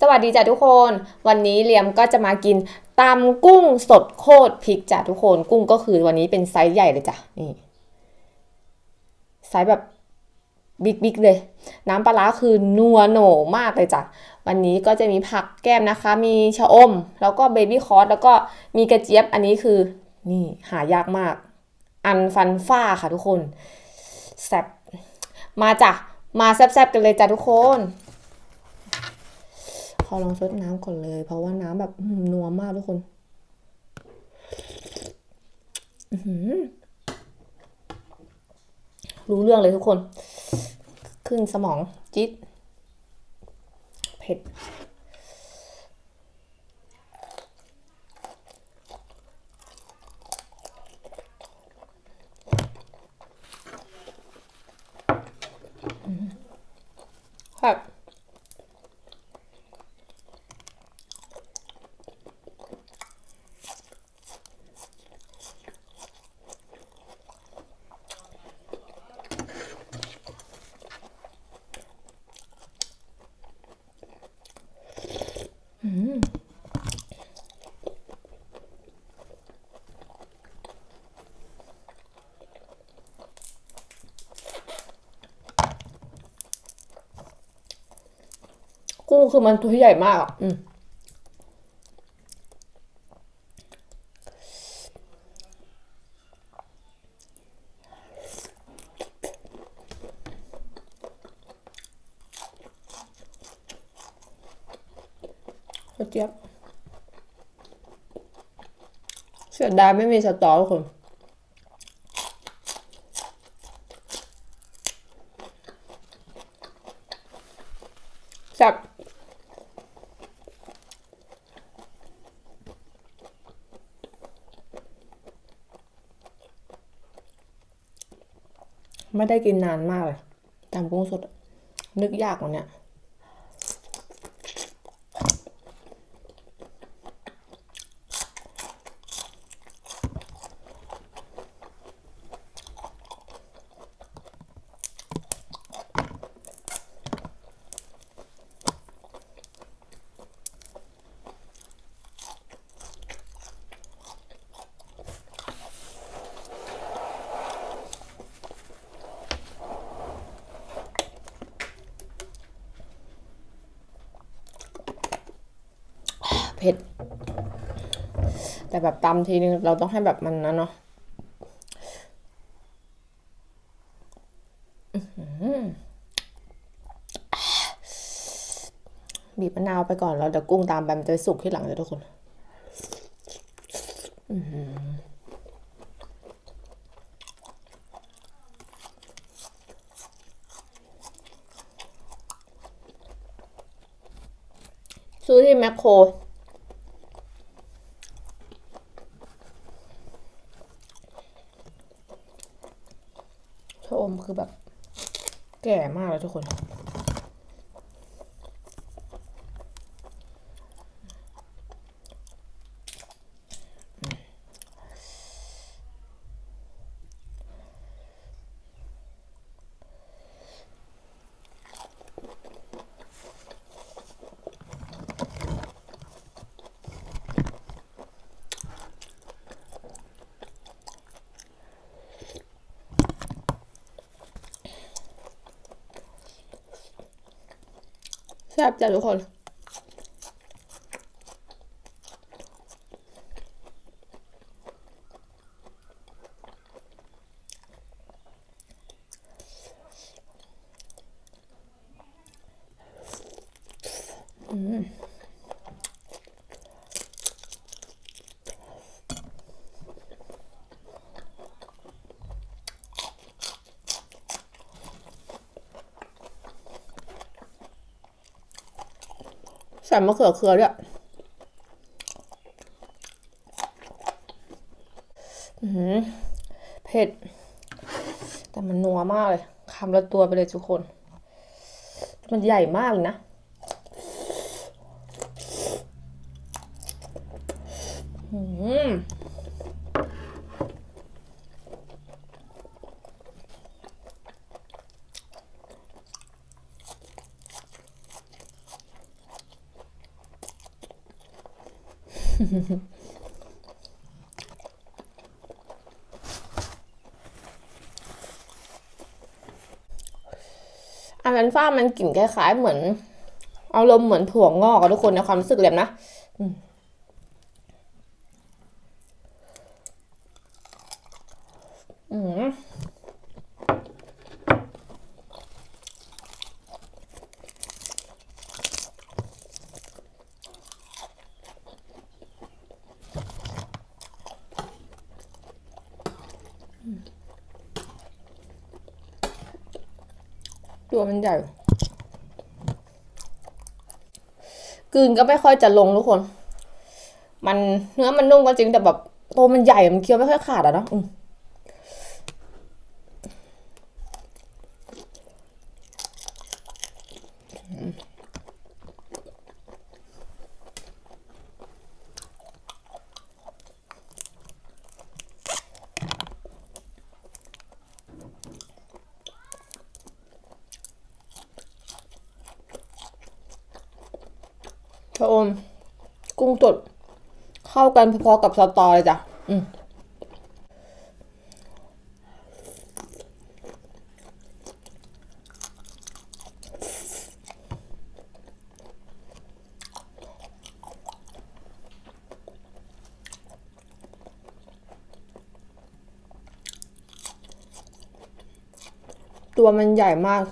สวัสดีจ้ะทุกคน วันนี้เลียมก็จะมากินตำกุ้งสดโคตรพริกจ้ะทุกคน กุ้งก็คือวันนี้เป็นไซส์ใหญ่เลยจ้ะนี่ไซส์แบบบิ๊กๆเลย น้ำปลาร้าคือนัวโหนมากเลยจ้ะวันนี้ก็จะมีผักแก้มนะคะ มีชะอม แล้วก็เบบี้คอร์สแล้วก็มีกระเจี๊ยบอันนี้คือนี่หายากมาก อันฟันฝ้าค่ะทุกคนแซบมาจ้ะมาแซบๆกันเลยจ้ะทุกคน ขอลองซดน้ำก่อนเลย เพราะว่าน้ำแบบนัวมากทุกคนรู้เรื่องเลยทุกคน ขึ้นสมอง จิตเผ็ด ครับ กุ้งคือมันตัวใหญ่มากอะอืมเจี๊ยบเสียดายไม่มีสตอทุกคน แซ่บ ไม่ได้กินนานมากเลยตำกุ้งสด นึกยากกว่าเนี้ยเผ็ด แต่แบบตำทีนึงเราต้องให้แบบมันนะเนาะบีบมะนาวไปก่อนแล้วเดี๋ยวกุ้งตามไปมันจะสุกที่หลังเลยทุกคนซื้อที่แมคโคร ชะอม คือแบบ แก่มากแล้วทุกคน แซ่บจ้ะทุกคน ใส่มะเขือเขือด้วยเผ็ด แต่มันนัวมากเลยคำละตัวไปเลยทุกคน มันใหญ่มากเลยนะอืม อันนั้นฟ้ามันกลิ่นคล้ายๆ เหมือนอารมณ์เหมือนถั่วงอกอะทุกคนในความรู้สึกเลยนะอืม ตัวมันใหญ่กลืนก็ไม่ค่อยจะลงทุกคน มันเนื้อมันนุ่มก็จริงแต่แบบตัวมันใหญ่มันเคี้ยวไม่ค่อยขาดอะเนาะอืมชะอมกุ้งสดเข้ากันพอๆกับสตอเลยจ้ะอืมตัวมันใหญ่มาก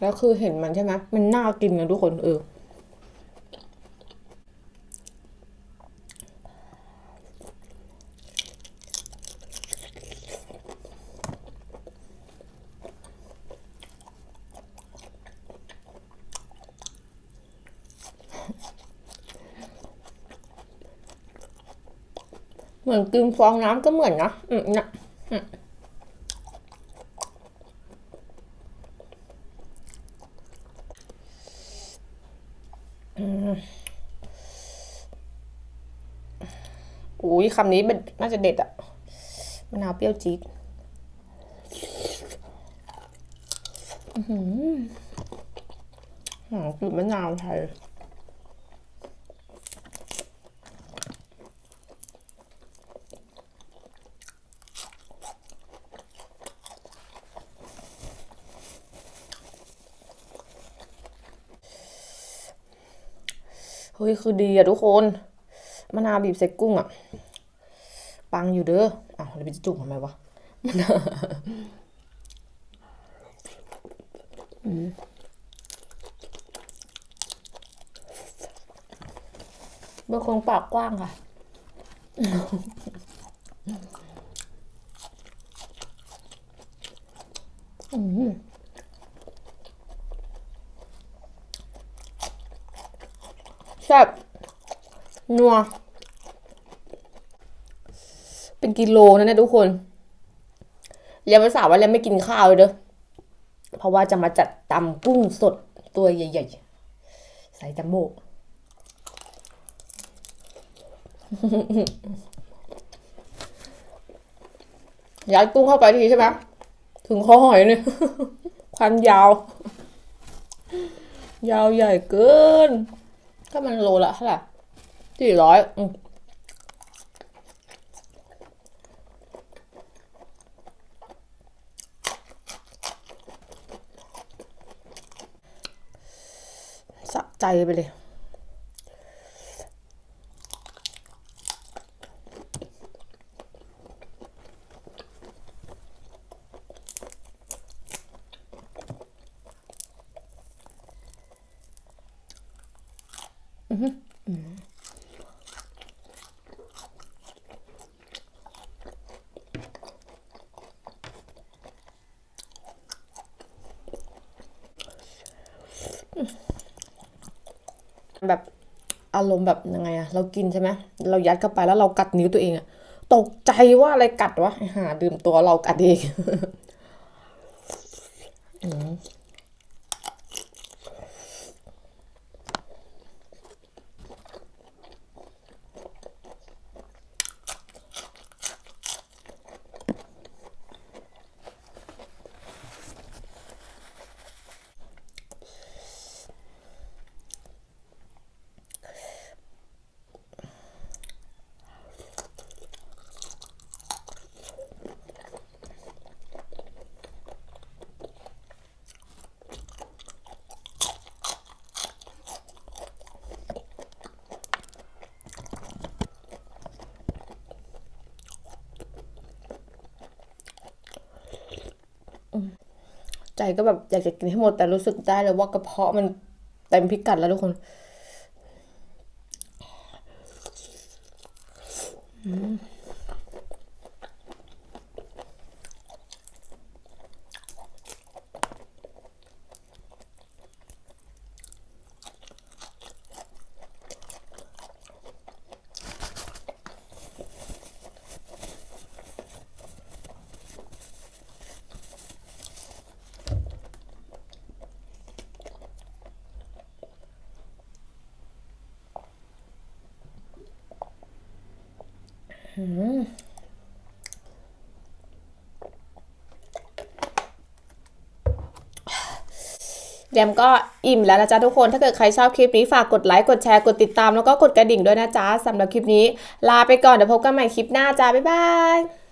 แล้วคือเห็นมันใช่ไหม มันน่ากินนะทุกคนเออ เหมือนกินฟองน้ำก็เหมือนนะอืมนะอืมอืมอุ้ยคำนี้มันน่าจะเด็ดอะมะนาวเปรี้ยวจี๊ดอือหือหอมกลิ่นมะนาวไทย ฮ้ยคือดีอะทุกคนมะนาวบีบใส่กุ้งอะปังอยู่เด้ออ้าวเราไปจุ่มทำไมวะมะนาวอืมเบอร์คงปากกว้างค่ะ อืม แซ่บนัว เป็นกิโลนะเนี่ยทุกคนเรียนภาษาว่าเรียนไม่กินข้าวเลยเด้อเพราะว่าจะมาจัดตำกุ้งสดตัวใหญ่ๆ ใส่จัมโบ้ยัดกุ้งเข้าไปทีใช่ไหมถึงคอหอยเนี่ย ความยาว ยาวใหญ่เกิน ก็มันโลละเท่าไหร่สี่ร้อยอืมสะใจไปเลย แบบอารมณ์แบบยังไงอะเรากินใช่ไหมเรายัดเข้าไปแล้วเรากัดนิ้วตัวเองอะตกใจว่าอะไรกัดวะอ้ห่าดื่มตัวเรากัดเอง ใจก็แบบอยากจะกินให้หมดแต่รู้สึกได้เลยว่ากระเพาะมันเต็มพิกัดแล้วทุกคน แดมก็อิ่มแล้วนะจ๊ะทุกคน ถ้าเกิดใครชอบคลิปนี้ฝากกดไลค์กดแชร์กดติดตามแล้วก็กดกระดิ่งด้วยนะจ๊ะสำหรับคลิปนี้ ลาไปก่อนเดี๋ยวพบกันใหม่คลิปหน้าจ้าบ๊ายบาย